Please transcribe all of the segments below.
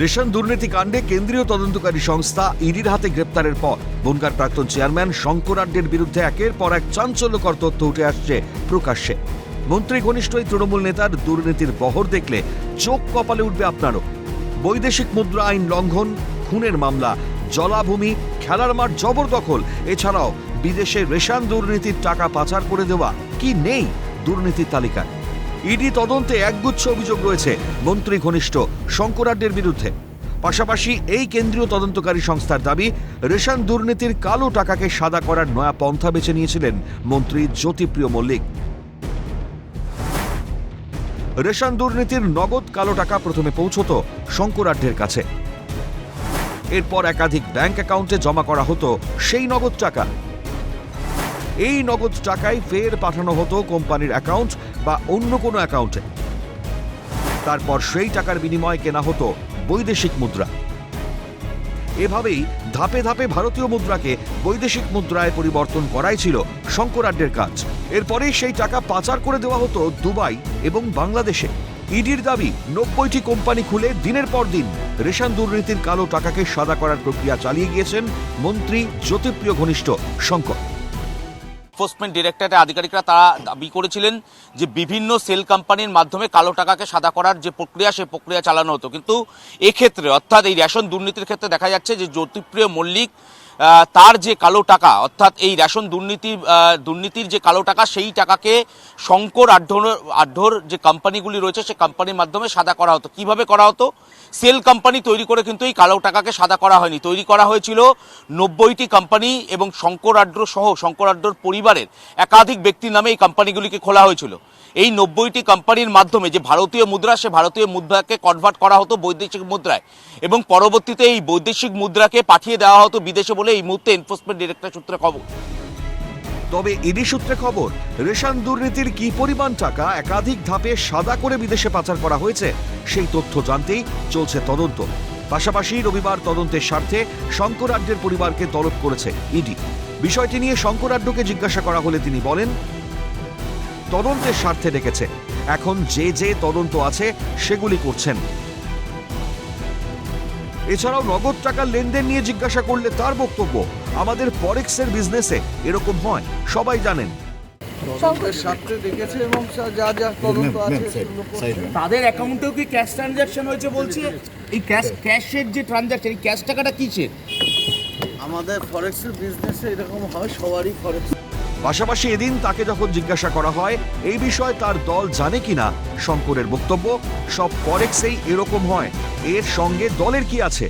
Ration দুর্নীতি কাণ্ডে কেন্দ্রীয় তদন্তকারী সংস্থা ইডির হাতে গ্রেপ্তারের পর। বনগার প্রাক্তন চেয়ারম্যান শঙ্করাড্ডের বিরুদ্ধে একের পর এক চাঞ্চল্যকর তথ্য উঠে আসছে প্রকাশ্যে। মন্ত্রী ঘনিষ্ঠ এই তৃণমূল নেতার দুর্নীতির বহর দেখলে চোখ কপালে উঠবে আপনারও। বৈদেশিক মুদ্রা আইন লঙ্ঘন, খুনের মামলা, জলাভূমি, খেলার মাঠ জবরদখল, এছাড়াও বিদেশে রেশন দুর্নীতির টাকা পাচার করে দেওয়া কি নেই দুর্নীতির তালিকায়? ইডি তদন্তে একগুচ্ছ অভিযোগ রয়েছে। মন্ত্রী ঘনিষ্ঠ, শঙ্করাড্ডের বিরুদ্ধে। পাশাপাশি এই কেন্দ্রীয় তদন্তকারী সংস্থার দাবি, রেশন দুর্নীতির কালো টাকাকে সাদা করার নয়া পন্থা বেছে নিয়েছিলেন মন্ত্রী জ্যোতিপ্রিয় মল্লিক। রেশন দুর্নীতির নগদ কালো টাকা প্রথমে পৌঁছত শঙ্করাঢ্যের কাছে। এরপর একাধিক ব্যাংক অ্যাকাউন্টে জমা করা হতো সেই নগদ টাকা। এই নগদ টাকায় ফের পাঠানো হতো কোম্পানির অ্যাকাউন্ট বা অন্য কোনো অ্যাকাউন্টে। তারপর সেই টাকার বিনিময়ে কেনা হতো বৈদেশিক মুদ্রা। এভাবেই ধাপে ধাপে ভারতীয় মুদ্রাকে বৈদেশিক মুদ্রায় পরিবর্তন করাই ছিল শঙ্করাড্যের কাজ। এরপরেই সেই টাকা পাচার করে দেওয়া হতো দুবাই এবং বাংলাদেশে। ইডির দাবি, নব্বইটি কোম্পানি খুলে দিনের পর দিন রেশন দুর্নীতির কালো টাকাকে সাদা করার প্রক্রিয়া চালিয়ে গিয়েছেন মন্ত্রী, জ্যোতিপ্রিয় ঘনিষ্ঠ শঙ্কর। এনফোর্সমেন্ট ডিরেক্টরেটের আধিকারিকরা তারা দাবি করেছিলেন যে বিভিন্ন সেল কোম্পানির মাধ্যমে কালো টাকাকে সাদা করার যে প্রক্রিয়া সেই প্রক্রিয়া চালানো হতো। কিন্তু এক্ষেত্রে, অর্থাৎ এই রেশন দুর্নীতির ক্ষেত্রে দেখা যাচ্ছে যে জ্যোতিপ্রিয় মল্লিক তার যে কালো টাকা, অর্থাৎ এই রেশন দুর্নীতি দুর্নীতির যে কালো টাকা, সেই টাকাকে শঙ্কর আঢ্যর আঢ্যর যে কোম্পানিগুলি রয়েছে সেই কোম্পানির মাধ্যমে সাদা করা হতো। কীভাবে করা হতো? সেল কোম্পানি তৈরি করে কিন্তু এই কালো টাকাকে সাদা করা হয়নি। তৈরি করা হয়েছিল নব্বইটি কোম্পানি এবং শঙ্কর আড্র সহ, শঙ্কর আড্রর পরিবারের একাধিক ব্যক্তির নামে এই কোম্পানিগুলিকে খোলা হয়েছিল। এই নব্বইটি কোম্পানির মাধ্যমে যে ভারতীয় মুদ্রা, সে ভারতীয় মুদ্রাকে কনভার্ট করা হতো বৈদেশিক মুদ্রায় এবং পরবর্তীতে এই বৈদেশিক মুদ্রাকে পাঠিয়ে দেওয়া হতো বিদেশে বলে এই মুহূর্তে এনফোর্সমেন্ট ডিরেক্টর সূত্রে খবর। তবে ইডি সূত্রে খবর, রেশন দুর্নীতির কি পরিমাণ টাকা একাধিক ধাপে সাদা করে বিদেশে পাচার করা হয়েছে, সেই তথ্য জানতেই চলছে তদন্ত। পাশাপাশি রবিবার তদন্তের স্বার্থে শঙ্করাড্যের পরিবারকে তলব করেছে ইডি। বিষয়টি নিয়ে শঙ্করাড্যকে জিজ্ঞাসা করা হলে তিনি বলেন তদন্তের স্বার্থে ডেকেছে। এখন যে যে তদন্ত আছে সেগুলি করছেন। এছাড়াও নগদ টাকার লেনদেন নিয়ে জিজ্ঞাসা করলে তার বক্তব্য আমাদের ফরেক্সের বিজনেসে এরকম হয় সবাই জানেন। তদন্তের স্বার্থে দেখেছে এবং যা যা তদন্ত আছে তাদের অ্যাকাউন্টেও কি ক্যাশ ট্রানজাকশন হয়েছে বলছে? এই ক্যাশ ক্যাশের যে ট্রানজাকশন এই ক্যাশ টাকাটা কিসের? আমাদের ফরেক্সের বিজনেসে এরকম হয় সবারই ফরেক্স। পাশাপাশি এদিন তাকে যখন জিজ্ঞাসা করা হয় এই বিষয়ে তার দল জানে কিনা শঙ্করের বক্তব্য সব ফরেক্সেই এরকম হয়। এর সঙ্গে দলের কি আছে?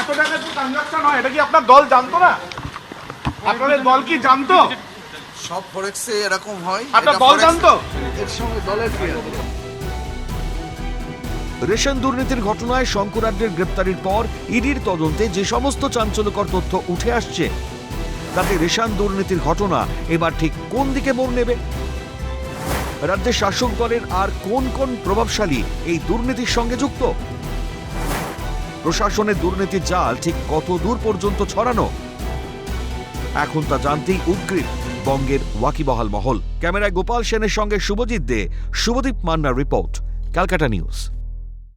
এত টাকা যে ট্রানজাকশন হয় এটা কি আপনার দল জানতো না? আপনাদের দল কি জানতো? সব ফরেক্সে এরকম হয় আপনার দল জানতো? এর সঙ্গে দলের কি রেশন দুর্নীতির ঘটনায় শঙ্করাড্যের গ্রেপ্তারির পর ইডির তদন্তে যে সমস্ত চাঞ্চল্যকর তথ্য উঠে আসছে তাতে রেশন দুর্নীতির ঘটনা এবার ঠিক কোন দিকে মোড় নেবে? রাজ্যের শাসক দলের আর কোন কোন প্রভাবশালী এই দুর্নীতির সঙ্গে যুক্ত? প্রশাসনের দুর্নীতির জাল ঠিক কত দূর পর্যন্ত ছড়ানো? এখন তা জানতেই উদ্গ্রীব বঙ্গের ওয়াকিবহাল মহল। ক্যামেরায় গোপাল সেনের সঙ্গে শুভজিৎ দে, শুভদীপ মান্নার রিপোর্ট, ক্যালকাটা নিউজ।